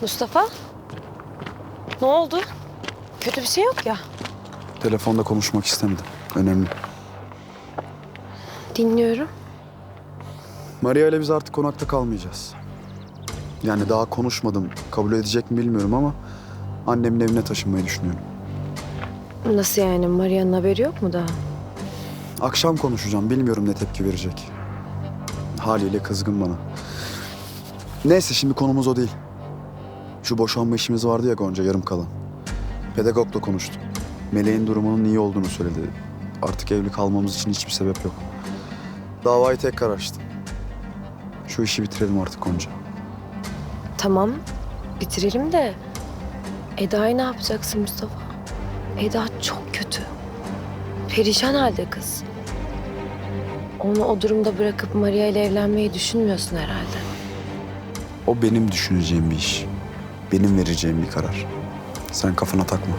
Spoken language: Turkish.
Mustafa? Ne oldu? Kötü bir şey yok ya. Telefonda konuşmak istemedim. Önemli. Dinliyorum. Maria ile biz artık konakta kalmayacağız. Yani daha konuşmadım. Kabul edecek mi bilmiyorum ama annemin evine taşınmayı düşünüyorum. Nasıl yani? Maria'nın haberi yok mu daha? Akşam konuşacağım. Bilmiyorum ne tepki verecek. Haliyle kızgın bana. Neyse şimdi konumuz o değil. Şu boşanma işimiz vardı ya Gonca yarım kalan. Pedagogla konuştum. Meleğin durumunun iyi olduğunu söyledi. Artık evli kalmamız için hiçbir sebep yok. Davayı tekrar açtım. Şu işi bitirelim artık Gonca. Tamam. Bitirelim de Eda'yı ne yapacaksın Mustafa? Eda çok kötü. Perişan halde kız. Onu o durumda bırakıp Maria ile evlenmeyi düşünmüyorsun herhalde. O benim düşüneceğim bir iş. Benim vereceğim bir karar. Sen kafana takma.